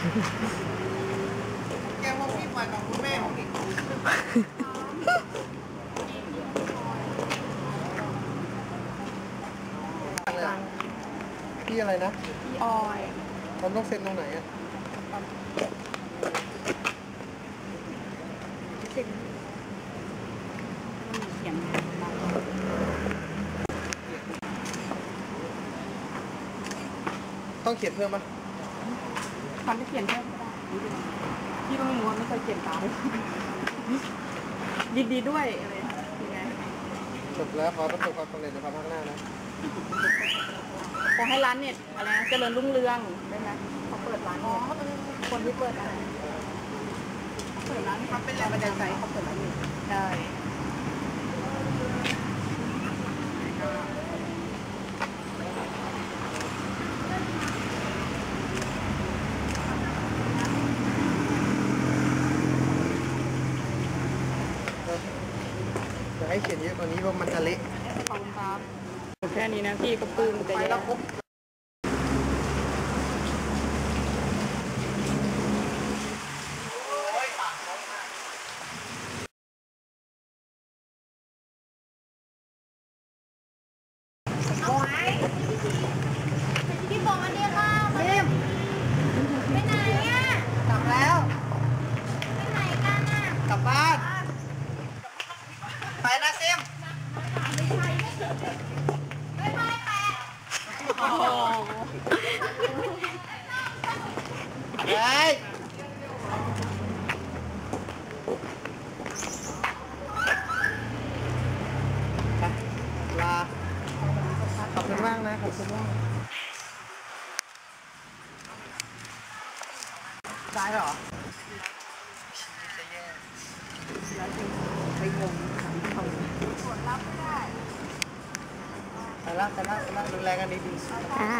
แกว่าพี่ปล่อยกับคุณแม่ของเด็กพี่อะไรนะพี่ออยมันต้องเซ็นตรงไหนอะสิเขียนต้องเขียนเพิ่มปะต อนที่เขียนแค่ไม่ได้พี่ก็ไม่รู้ว่าไม่เคยเขียนตามยินดีด้วยอะไรยังไงจบแล้วขอประสบความสำเร็จในภายภาคหน้านะขอให้ร้านเน็ตอะไรนะเจริญรุ่งเรืองได้ไหมเขาเปิดร้านเน็ตคนที่เปิดอะไรเขาเปิดร้านเขาเป็นแรงบันดาลใจเขาเปิดร้านเน็ตใให้เขียนเยอะกว่านี้เพราะมันจะเละขอบคุณครับแค่นี้นะพี่ก็ปลื้มใจไปแย่แล้วครบเอาไว้พี่บอกมาเรียกข้าวมาเร็วไปไหนอะกลับแล้ว ไปไหนกันอะกลับบ้าน ไป นะเซมไม่ไปแปะโอ้โห ไปไปลา ขอบคุณมากนะ ขอบคุณมาก ได้เหรอจะแย่ไปงง ไปละไปละไปละดูแลกันดีๆอ่า